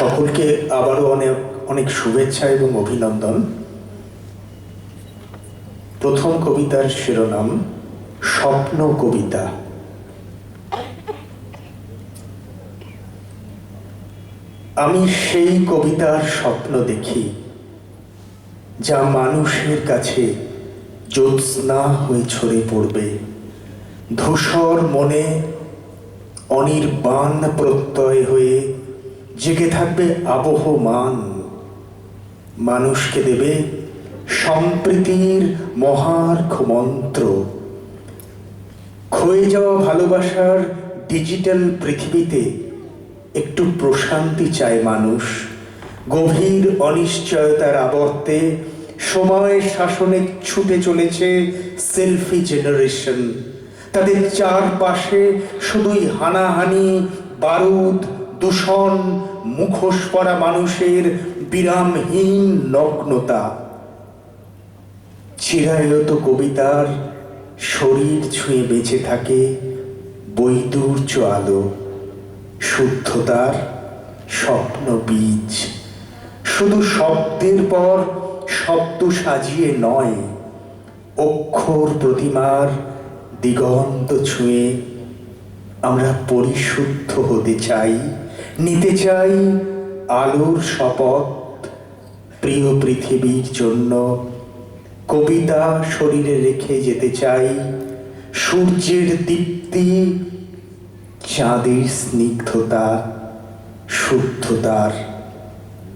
সকলকে আবারও অনেক অনেক শুভেচ্ছা এবং অভিনন্দন। প্রথম কবিতার শিরোনাম, স্বপ্ন কবিতা। আমি সেই কবিতার স্বপ্ন দেখি, যা মানুষের কাছে জ্যোৎস্না হয়ে ছড়ে পড়বে। ধূসর মনে অনির্বাণ প্রত্যয় হয়ে জেগে থাকবে আবহমান। মানুষকে দেবে সম্প্রীতির মহার্ঘ মন্ত্র। ক্ষয়ে যাওয়া ভালোবাসার ডিজিটাল পৃথিবীতে একটু প্রশান্তি চায় মানুষ। গভীর অনিশ্চয়তার আবর্তে সময় শাসনে ছুটে চলেছে সেলফি জেনারেশন। তাদের চারপাশে শুধুই হানাহানি, বারুদ দূষণ মুখোশ পরা মানুষের বিরামহীন নগ্নতা। চিরায়ত কবিতার শরীর ছুঁয়ে বেঁচে থাকে বৈদুর্য আলো, শুদ্ধতার স্বপ্ন বীজ। শুধু শব্দের পর শব্দ সাজিয়ে নয়, অক্ষর প্রতিমার দিগন্ত ছুঁয়ে আমরা পরিশুদ্ধ হতে চাই নিতে চাই আলোর শপথ প্রিয় পৃথিবীর জন্য। কবিতা শরীরে রেখে যেতে চাই সূর্যের দীপ্তি, চাঁদের স্নিগ্ধতা, শুদ্ধতার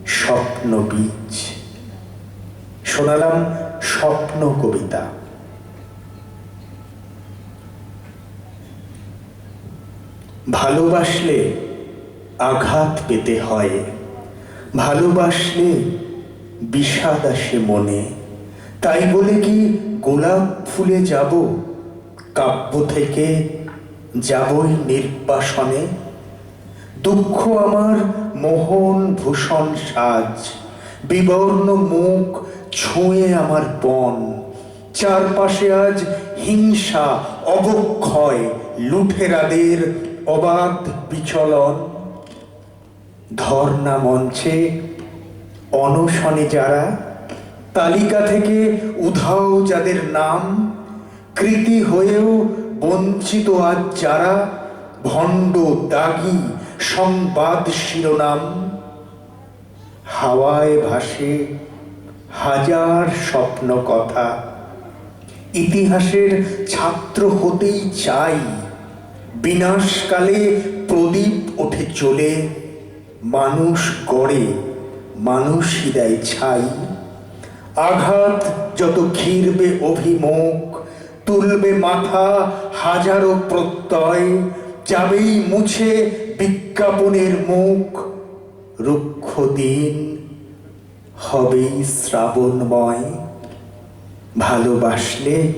স্বপ্ন বীজ। শোনালাম স্বপ্ন কবিতা। ভালোবাসলে আঘাত পেতে হয়। ভালোবাসলে বিষাদ আসে মনে। তাই বলে কি গোলাপ ফুলে যাব? কাব্য থেকে যাবই নির্বাসনে। দুঃখ আমার মোহন ভূষণ সাজ। বিবর্ণ মুখ ছুঁয়ে আমার বন। চারপাশে আজ হিংসা, অবক্ষয়, লুঠেরাদের অবাধ বিচলন। ধর্ণা মঞ্চে অনশনে যারা, তালিকা থেকে উধাও যাদের নাম, কৃতি হয়েও বঞ্চিত আজ যারা, ভণ্ড দাগি সংবাদ শিরোনাম। হাওয়ায় ভাসে হাজার স্বপ্ন কথা, ইতিহাসের ছাত্র হতেই চাই, বিনাশকালে প্রদীপ ওঠে চলে মানুষ গড়ে মানুষই দেয় ছাই। আঘাত যত ঘিরবে অভিমুখ, তুলবে মাথা হাজারো প্রত্যয়, যাবেই মুছে বিজ্ঞাপনের মুখ। রুক্ষ দিন হবেই শ্রাবণময়। ভালোবাসলে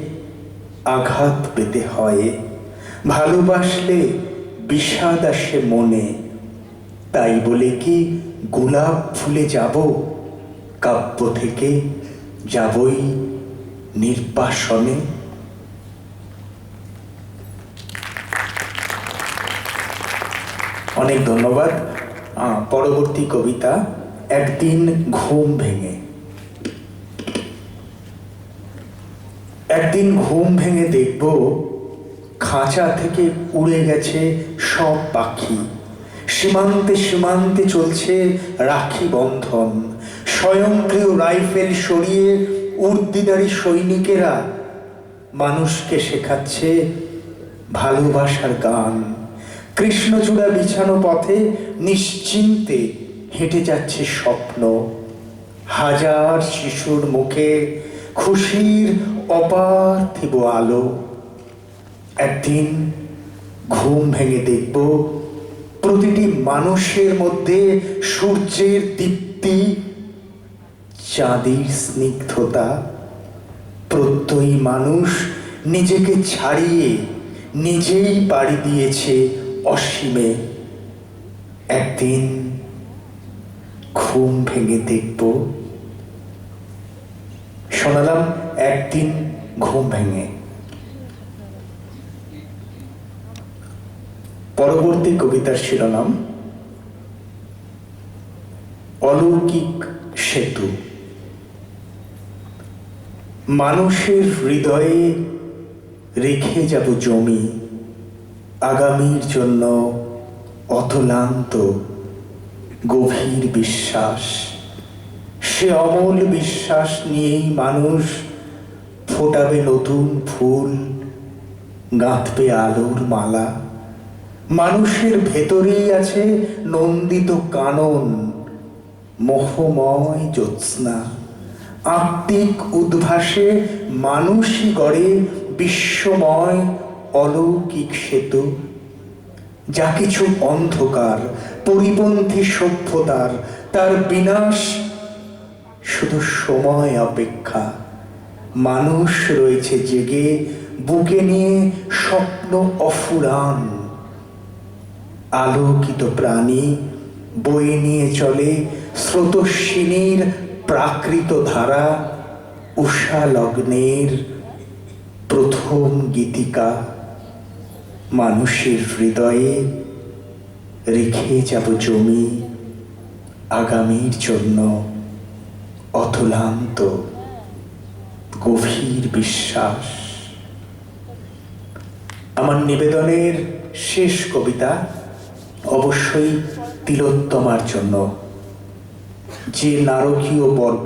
আঘাত পেতে হয়, ভালোবাসলে বিষাদ আসে মনে। তাই বলে কি গোলাপ ফুলে যাব? কাব্য থেকে যাবই নির্বাসনে। অনেক ধন্যবাদ। পরবর্তী কবিতা, একদিন ঘুম ভেঙে। একদিন ঘুম ভেঙে দেখব, খাঁচা থেকে উড়ে গেছে সব পাখি। সীমান্তে সীমান্তে চলছে রাখি বন্ধন। স্বয়ংক্রিয় রাইফেল সরিয়ে উর্দিদারি সৈনিকেরা মানুষকে শেখাচ্ছে ভালোবাসার গান। কৃষ্ণচূড়া বিছানো পথে নিশ্চিন্তে হেঁটে যাচ্ছে স্বপ্ন। হাজার শিশুর মুখে খুশির অপার্থিব আলো। একদিন ঘুম ভেঙে দেখব প্রতিটি মানুষের মধ্যে সূর্যের দীপ্তি, চাঁদের স্নিগ্ধতা, প্রত্যয়ী মানুষ নিজেকে ছাড়িয়ে নিজেই পাড়ি দিয়েছে অসীমে। একদিন ঘুম ভেঙে দেখব। শোনালাম, একদিন ঘুম ভেঙে। পরবর্তী কবিতার শিরোনাম, অলৌকিক সেতু। মানুষের হৃদয়ে রেখে যাব জমি, আগামীর জন্য অতলান্ত গভীর বিশ্বাস। সে অমল বিশ্বাস নিয়েই মানুষ ফোটাবে নতুন ফুল, গাঁথবে আলোর মালা। মানুষের ভেতরেই আছে নন্দিত কানন, মোহময় জ্যোৎস্না। আত্মিক উদ্ভাসে মানুষই গড়ে বিশ্বময় অলৌকিক সেতু। যা কিছু অন্ধকার, পরিপন্থী সভ্যতার, তার বিনাশ শুধু সময় অপেক্ষা। মানুষ রয়েছে জেগে, বুকে নিয়ে স্বপ্ন অফুরান। আলোকিত প্রাণী বয়ে নিয়ে চলে স্রোতস্বিনীর প্রাকৃত ধারা উষা লগ্নের প্রথম গীতিকা। মানুষের হৃদয়ে রেখে যাব জমি আগামীর জন্য অতুলান্ত গভীর বিশ্বাস। আমার নিবেদনের শেষ কবিতা অবশ্যই তিলোত্তমার জন্য। যে নারকীয় বর্ব